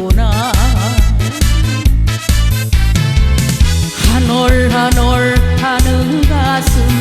되구나. 한올 한올 하는 가슴.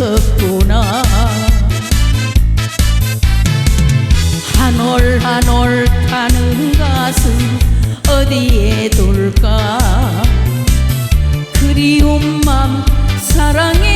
있었구나. 한 올 한 올 타는 가슴 어디에 둘까? 그리운 맘 사랑해